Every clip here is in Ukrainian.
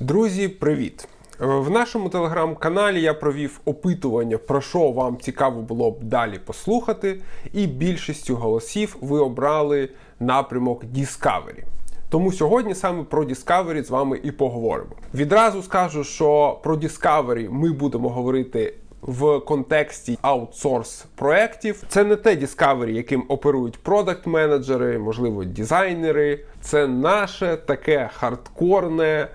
Друзі, привіт! Е, В нашому телеграм-каналі я провів опитування, про що вам цікаво було б далі послухати, і більшістю голосів ви обрали напрямок Discovery. Тому сьогодні саме про Discovery з вами і поговоримо. Відразу скажу, що про Discovery ми будемо говорити в контексті аутсорс проєктів. Це не те Discovery, яким оперують продакт-менеджери, можливо, дизайнери. Це наше таке хардкорне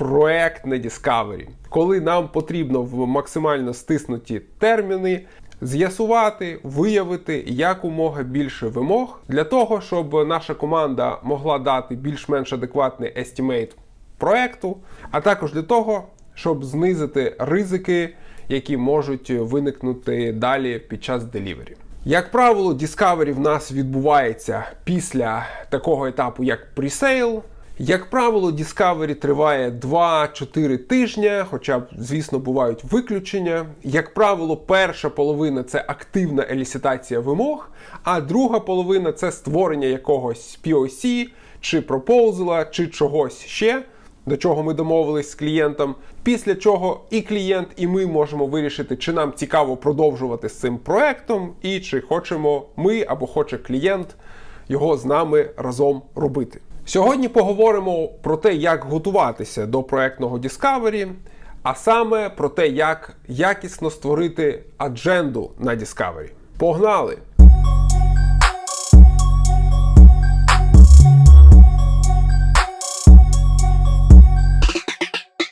проектне Discovery, коли нам потрібно в максимально стиснуті терміни з'ясувати, виявити якомога більше вимог для того, щоб наша команда могла дати більш-менш адекватний естімейт проекту, а також для того, щоб знизити ризики, які можуть виникнути далі під час делівері. Як правило, Discovery в нас відбувається після такого етапу, як пресейл. Як правило, Discovery триває 2-4 тижні, хоча б, звісно, бувають виключення. Як правило, перша половина це активна елісітація вимог, а друга половина це створення якогось POC, чи пропозала, чи чогось ще, до чого ми домовились з клієнтом. Після чого і клієнт, і ми можемо вирішити, чи нам цікаво продовжувати з цим проектом, і чи хочемо ми або хоче клієнт його з нами разом робити. Сьогодні поговоримо про те, як готуватися до проектного Discovery, а саме про те, як якісно створити адженду на Discovery. Погнали!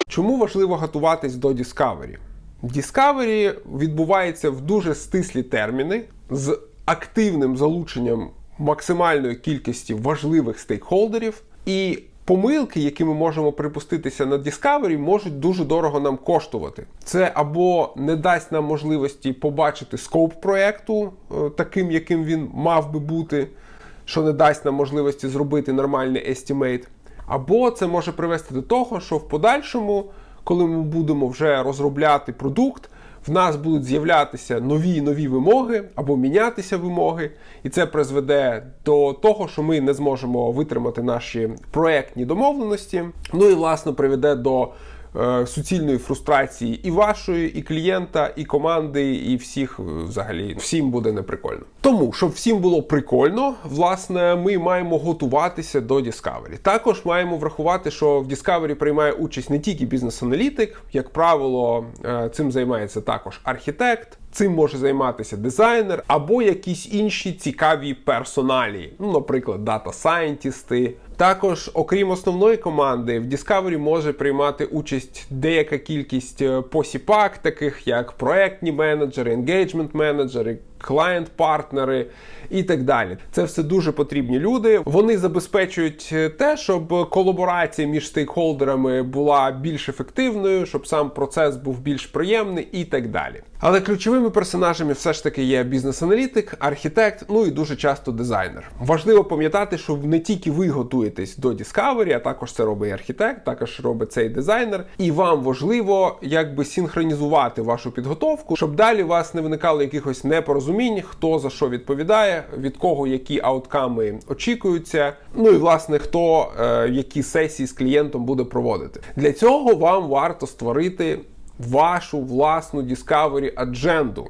Чому важливо готуватись до Discovery? Discovery відбувається в дуже стислі терміни з активним залученням максимальної кількості важливих стейкхолдерів, і помилки, які ми можемо припуститися на Discovery, можуть дуже дорого нам коштувати. Це або не дасть нам можливості побачити скоп проекту е, таким, яким він мав би бути, що не дасть нам можливості зробити нормальний естімейт. Або це може привести до того, що в подальшому, коли ми будемо вже розробляти продукт, в нас будуть з'являтися нові нові вимоги або мінятися вимоги, і це призведе до того, що ми не зможемо витримати наші проектні домовленості. Ну і власне приведе до суцільної фрустрації і вашої, і клієнта, і команди, і всіх е, взагалі всім буде неприкольно. Тому, щоб всім було прикольно, власне, ми маємо готуватися до Discovery. Також маємо врахувати, що в Discovery приймає участь не тільки бізнес-аналітик, як правило, е, цим займається також архітект. Цим може займатися дизайнер або якісь інші цікаві персоналі, ну, наприклад, дата-сайентісти. Також, окрім основної команди, в Discovery може приймати участь деяка кількість е, посіпак, таких як проектні менеджери, енгейджмент менеджери, клієнт-партнери і так далі. Це все дуже потрібні люди. Вони забезпечують те, щоб колаборація між стейкхолдерами була більш ефективною, щоб сам процес був більш приємний і так далі. Але ключовими персонажами все ж таки є бізнес-аналітик, архітект, ну і дуже часто дизайнер. Важливо пам'ятати, що не тільки ви готуєтесь до Discovery, а також це робить архітект, також робить цей дизайнер. І вам важливо якби синхронізувати вашу підготовку, щоб далі у вас не виникало якихось непорозумінь, хто за що відповідає, від кого які аутками очікуються. Ну і власне хто е, які сесії з клієнтом буде проводити. Для цього вам варто створити вашу власну Discovery адженду.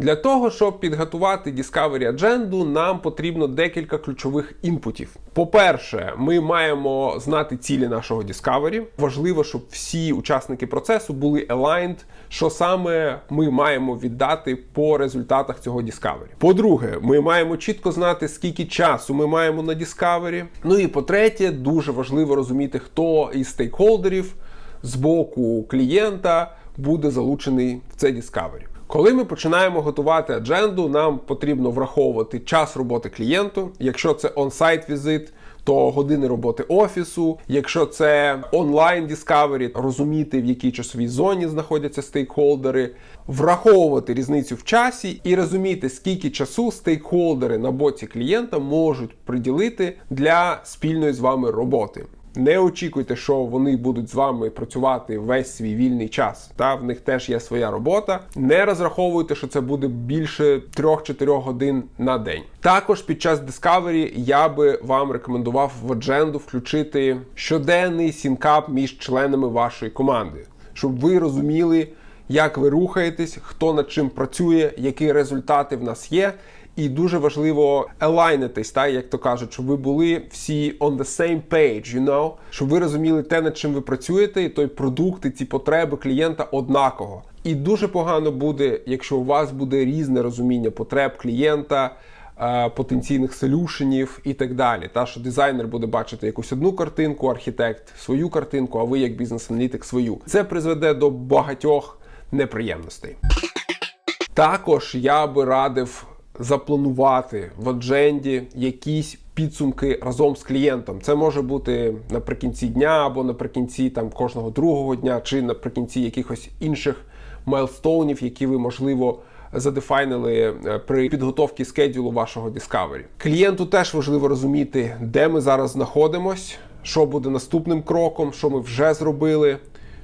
Для того, щоб підготувати Discovery адженду, нам потрібно декілька ключових інпутів. По-перше, ми маємо знати цілі нашого Discovery. Важливо, щоб всі учасники процесу були aligned, що саме ми маємо віддати по результатах цього Discovery. По-друге, ми маємо чітко знати, скільки часу ми маємо на Discovery. Ну і по-третє, дуже важливо розуміти, хто із стейкхолдерів з боку клієнта буде залучений в це Discovery. Коли ми починаємо готувати адженду, нам потрібно враховувати час роботи клієнту. Якщо це он-сайт візит, то години роботи офісу. Якщо це онлайн Discovery, розуміти, в якій часовій зоні знаходяться стейкхолдери, враховувати різницю в часі і розуміти, скільки часу стейкхолдери на боці клієнта можуть приділити для спільної з вами роботи. Не очікуйте, що вони будуть з вами працювати весь свій вільний час. Та в них теж є своя робота. Не розраховуйте, що це буде більше 3-4 годин на день. Також під час Discovery я би вам рекомендував в адженду включити щоденний сінкап між членами вашої команди, щоб ви розуміли, як ви рухаєтесь, хто над чим працює, які результати в нас є. І дуже важливо елайнитись, так, як то кажуть, щоб ви були всі on the same page, you know? щоб ви розуміли те, над чим ви працюєте, і той продукт, і ці потреби клієнта однаково. І дуже погано буде, якщо у вас буде різне розуміння потреб клієнта, е, потенційних солюшенів і так далі. Та що дизайнер буде бачити якусь одну картинку, архітект свою картинку, а ви як бізнес-аналітик свою. Це призведе до багатьох неприємностей. Також я би радив запланувати в адженді якісь підсумки разом з клієнтом. Це може бути наприкінці дня або наприкінці там кожного другого дня, чи наприкінці якихось інших майлстоунів, які ви можливо. Задефайнили е, при підготовці скедюлу вашого Discovery. Клієнту теж важливо розуміти, де ми зараз знаходимось, що буде наступним кроком, що ми вже зробили.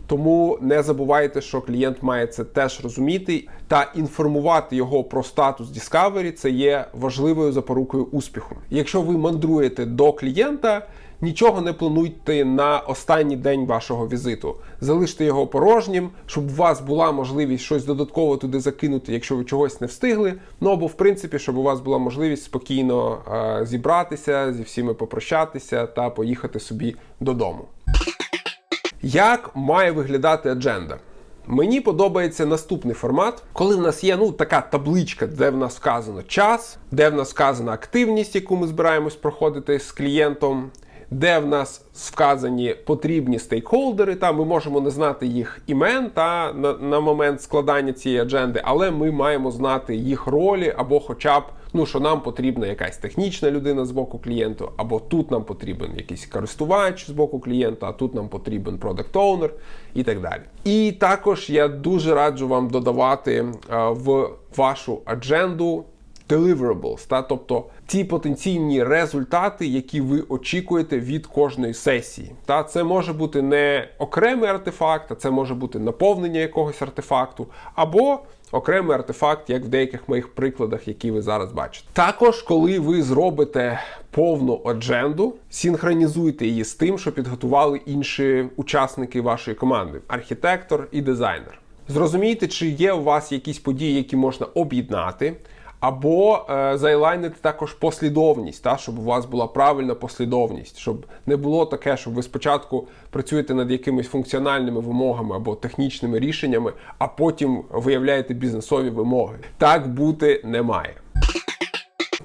Тому не забувайте, що клієнт має це теж розуміти та інформувати його про статус Discovery це є важливою запорукою успіху. Якщо ви мандруєте до клієнта, нічого не плануйте на останній день вашого візиту. Залиште його порожнім, щоб у вас була можливість щось додатково туди закинути, якщо ви чогось не встигли. Ну або в принципі, щоб у вас була можливість спокійно е, зібратися зі всіми попрощатися та поїхати собі додому. Як має виглядати адженда? Мені подобається наступний формат, коли в нас є ну така табличка, де в нас вказано час, де в нас вказана активність, яку ми збираємось проходити з клієнтом, де в нас вказані потрібні стейкхолдери. Та ми можемо не знати їх імен та на, на момент складання цієї адженди, але ми маємо знати їх ролі або, хоча б. Ну, що нам потрібна якась технічна людина з боку клієнту, або тут нам потрібен якийсь користувач з боку клієнта, а тут нам потрібен продакт оунер і так далі. І також я дуже раджу вам додавати а, в вашу адженду deliverables, та тобто ті потенційні результати, які ви очікуєте від кожної сесії. Та це може бути не окремий артефакт, а це може бути наповнення якогось артефакту, або окремий артефакт, як в деяких моїх прикладах, які ви зараз бачите. Також, коли ви зробите повну адженду, синхронізуйте її з тим, що підготували інші учасники вашої команди архітектор і дизайнер. Зрозумійте, чи є у вас якісь події, які можна об'єднати. Або е, зайлайнити також послідовність, та, щоб у вас була правильна послідовність, щоб не було таке, щоб ви спочатку працюєте над якимись функціональними вимогами або технічними рішеннями, а потім виявляєте бізнесові вимоги. Так бути не має.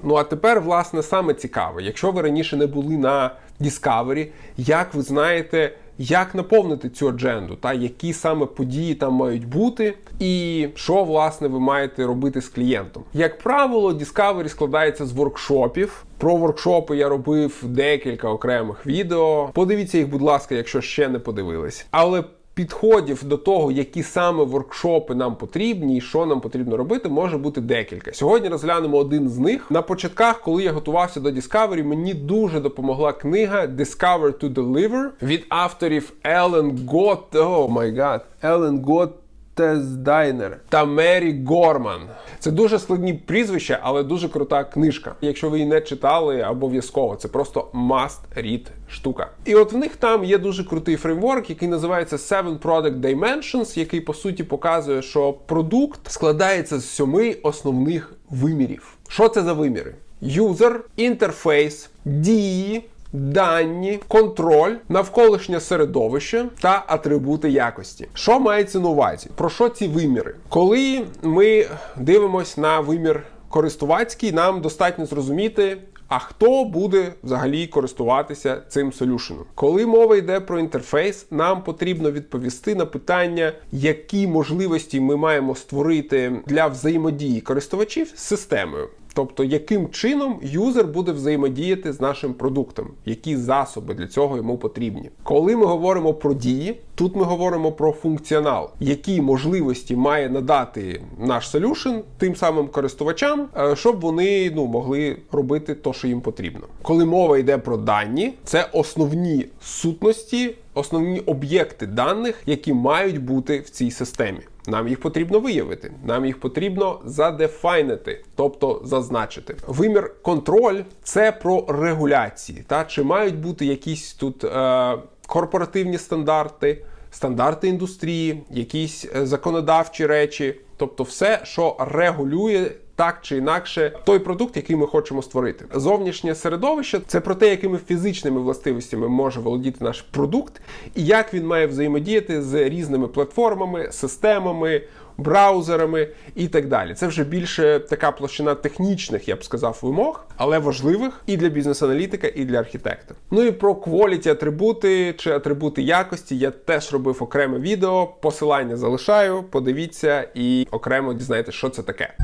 Ну а тепер, власне, саме цікаве, якщо ви раніше не були на Discovery, як ви знаєте, як наповнити цю адженду, та які саме події там мають бути, і що власне ви маєте робити з клієнтом. Як правило, Discovery складається з воркшопів. Про воркшопи я робив декілька окремих відео. Подивіться їх, будь ласка, якщо ще не подивились. Але Підходів до того, які саме воркшопи нам потрібні і що нам потрібно робити, може бути декілька. Сьогодні розглянемо один з них. На початках, коли я готувався до Discovery, мені дуже допомогла книга Discover to Deliver від авторів Елен Гот. О май гад, Елен Гот. Тездайнер та Мері Горман. Це дуже складні прізвища, але дуже крута книжка. Якщо ви її не читали, обов'язково це просто must read штука. І от в них там є дуже крутий фреймворк, який називається Seven Product Dimensions, який по суті показує, що продукт складається з сьоми основних вимірів. Що це за виміри? Юзер, інтерфейс, дії, дані, контроль, навколишнє середовище та атрибути якості. Що мається на увазі? Про що ці виміри? Коли ми дивимося на вимір користувацький, нам достатньо зрозуміти. А хто буде взагалі користуватися цим солюшеном? Коли мова йде про інтерфейс, нам потрібно відповісти на питання, які можливості ми маємо створити для взаємодії користувачів з системою. Тобто, яким чином юзер буде взаємодіяти з нашим продуктом, які засоби для цього йому потрібні. Коли ми говоримо про дії, тут ми говоримо про функціонал, які можливості має надати наш solution тим самим користувачам, е, щоб вони ну могли робити те, що їм потрібно. Коли мова йде про дані, це основні сутності, основні об'єкти даних, які мають бути в цій системі. Нам їх потрібно виявити, нам їх потрібно задефайнити, тобто зазначити. Вимір контроль це про регуляції, та чи мають бути якісь тут е, корпоративні стандарти, стандарти індустрії, якісь е, законодавчі речі, тобто все, що регулює. Так чи інакше, той продукт, який ми хочемо створити. Зовнішнє середовище це про те, якими фізичними властивостями може володіти наш продукт, і як він має взаємодіяти з різними платформами, системами, браузерами і так далі. Це вже більше така площина технічних, я б сказав, вимог, але важливих і для бізнес-аналітика, і для архітектора. Ну і про quality атрибути чи атрибути якості я теж робив окреме відео. Посилання залишаю, подивіться і окремо дізнаєтесь, що це таке.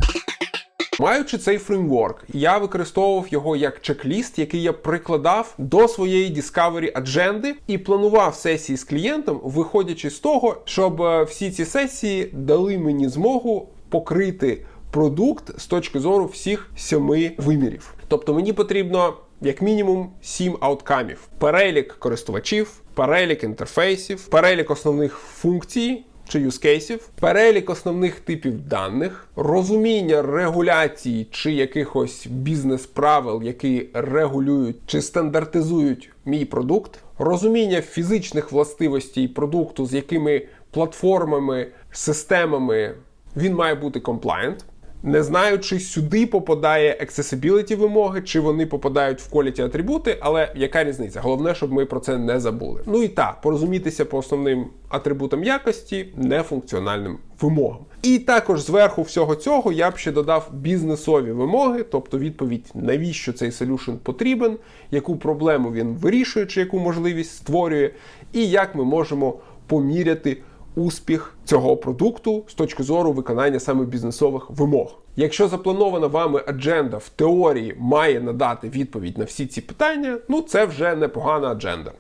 Маючи цей фреймворк, я використовував його як чек-ліст, який я прикладав до своєї Discovery адженди і планував сесії з клієнтом, виходячи з того, щоб е, всі ці сесії дали мені змогу покрити продукт з точки зору всіх сьоми вимірів. Тобто мені потрібно. Як мінімум сім ауткамів: перелік користувачів, перелік інтерфейсів, перелік основних функцій, чи юзкейсів, перелік основних типів даних, розуміння регуляцій чи якихось бізнес-правил, які регулюють чи стандартизують мій продукт, розуміння фізичних властивостей продукту, з якими платформами, системами він має бути compliant. Не знаю, чи сюди попадає accessibility вимоги, чи вони попадають в quality атрибути, але яка різниця? Головне, щоб ми про це не забули. Ну і так, порозумітися по основним атрибутам якості, нефункціональним вимогам. І також зверху всього цього я б ще додав бізнесові вимоги, тобто відповідь, навіщо цей solution потрібен, яку проблему він вирішує, чи яку можливість створює, і як ми можемо поміряти успіх цього продукту з точки зору виконання саме бізнесових вимог. Якщо запланована вами адженда в теорії має надати відповідь на всі ці питання, ну це вже непогана адженда.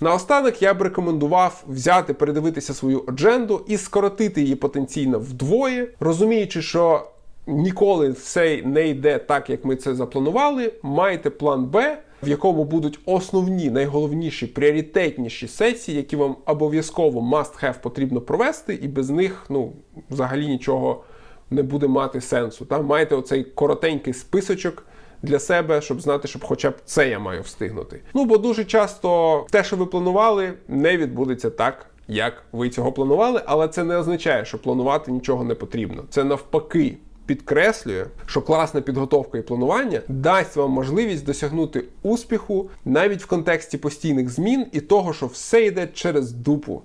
Наостанок я б рекомендував взяти, передивитися свою адженду і скоротити її потенційно вдвоє, розуміючи, що ніколи все не йде так, як ми це запланували. Майте план Б, в якому будуть основні, найголовніші, пріоритетніші сесії, які вам обов'язково must have потрібно провести, і без них ну, взагалі нічого не буде мати сенсу. Там маєте оцей коротенький списочок. Для себе, щоб знати, щоб хоча б це я маю встигнути. Ну бо дуже часто те, що ви планували, не відбудеться так, як ви цього планували, але це не означає, що планувати нічого не потрібно. Це навпаки підкреслює, що класна підготовка і планування дасть вам можливість досягнути успіху навіть в контексті постійних змін і того, що все йде через дупу.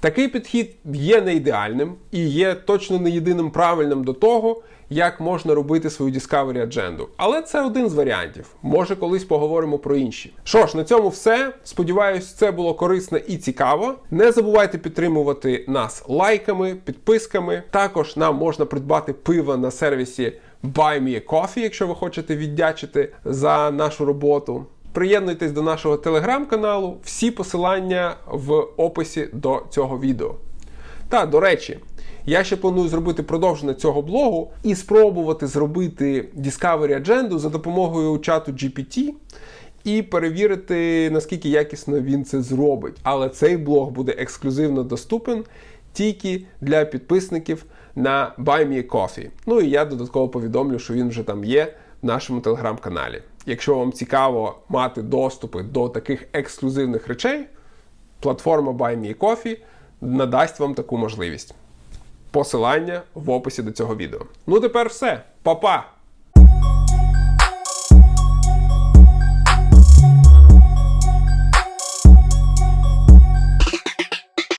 Такий підхід є не ідеальним і є точно не єдиним правильним до того, як можна робити свою Discovery адженду. Але це один з варіантів. Може, колись поговоримо про інші. Що ж, на цьому все. Сподіваюсь, це було корисно і цікаво. Не забувайте підтримувати нас лайками, підписками. Також нам можна придбати пиво на сервісі Buy Me Coffee, якщо ви хочете віддячити за нашу роботу. Приєднуйтесь до нашого телеграм-каналу, всі посилання в описі до цього відео. Та, до речі, я ще планую зробити продовження цього блогу і спробувати зробити Discovery адженду за допомогою чату GPT і перевірити, наскільки якісно він це зробить. Але цей блог буде ексклюзивно доступен тільки для підписників на Buy Me Coffee. Ну і я додатково повідомлю, що він вже там є в нашому телеграм-каналі. Якщо вам цікаво мати доступи до таких ексклюзивних речей, платформа Buy Me Coffee надасть вам таку можливість. Посилання в описі до цього відео. Ну тепер все. Па-па!